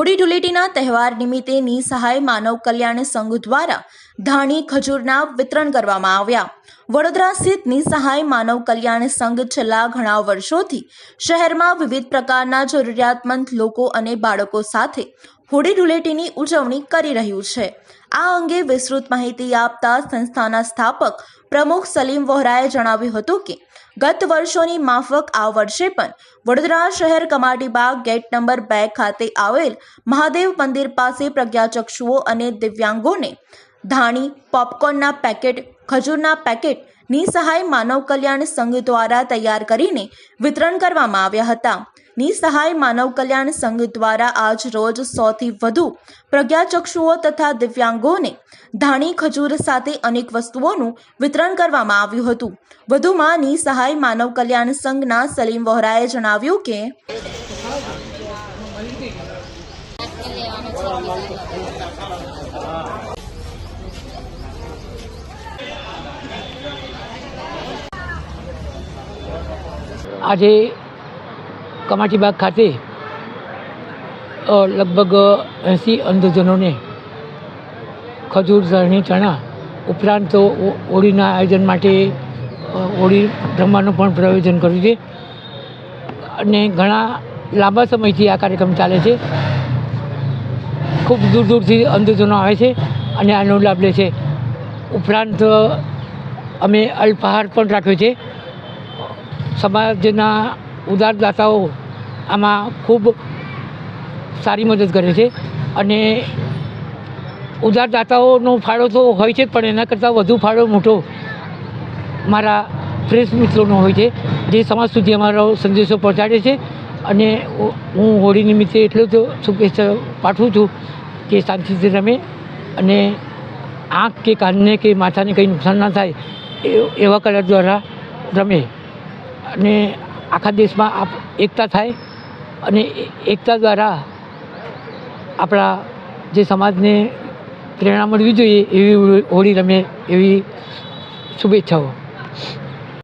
હોળી ધૂળેટીના તહેવાર નિમિત્તે નિસહાય માનવ કલ્યાણ સંઘ દ્વારા ધાણી, ખજૂરના વિતરણ કરવામાં આવ્યા. વડોદરા સ્થિત નિસહાય માનવ કલ્યાણ સંઘ છેલ્લા ઘણા વર્ષોથી શહેરમાં વિવિધ પ્રકારના જરૂરિયાતમંદ લોકો અને બાળકો સાથે હોળી ધૂળેટીની ઉજવણી કરી રહ્યું છે. આ અંગે વિસ્તૃત માહિતી આપતા સંસ્થાના સ્થાપક પ્રમુખ સલીમ વોહરાએ જણાવ્યું હતું કે, ગત વર્ષોની માફક આ વર્ષે પણ વડોદરા શહેર કમાટીબાગ ગેટ નંબર બે ખાતે આવેલ મહાદેવ મંદિર પાસે પ્રજ્ઞાચક્ષુઓ અને દિવ્યાંગોને ધાણી, પોપકોર્નના પેકેટ, ખજૂરના પેકેટ નિસહાય માનવ કલ્યાણ સંઘ દ્વારા તૈયાર કરીને વિતરણ કરવામાં આવ્યા હતા. નિસહાય માનવ કલ્યાણ સંઘ દ્વારા આજ રોજ સોથી વધુ પ્રજ્ઞાચક્ષુઓ તથા દિવ્યાંગોને ધાણી, ખજૂર સાથે અનેક વસ્તુઓનું વિતરણ કરવામાં આવ્યું હતું. વધુમાં નિસહાય માનવ કલ્યાણ સંઘના સલીમ વોહરાએ જણાવ્યું કે આજે કમાટીબાગ ખાતે લગભગ એંસી અંધજનોને ખજૂર, ઝરણી, ચણા ઉપરાંત હોળીના આયોજન માટે હોળી રમવાનું પણ પ્રયોજન કર્યું છે. અને ઘણા લાંબા સમયથી આ કાર્યક્રમ ચાલે છે. ખૂબ દૂર દૂરથી અંધજનો આવે છે અને આનો લાભ લે છે. ઉપરાંત અમે અલ્પાહાર પણ રાખ્યો છે. સમાજના ઉદારદાતાઓ આમાં ખૂબ સારી મદદ કરે છે અને ઉદારદાતાઓનો ફાળો તો હોય છે પણ એના કરતાં વધુ ફાળો મોટો મારા પ્રેસ મિત્રોનો હોય છે, જે સમાજ સુધી અમારો સંદેશો પહોંચાડે છે. અને હું- હોળી નિમિત્તે એટલો જ શુભેચ્છા પાઠવું છું કે શાંતિથી રમે અને આંખ કે કાનને કે માથાને કંઈ નુકસાન ના થાય એવા કલર દ્વારા રમે. અને આખા દેશમાં આપ એકતા થાય અને એકતા દ્વારા આપણા જે સમાજને પ્રેરણા મળવી જોઈએ એવી હોળી રમે એવી શુભેચ્છાઓ.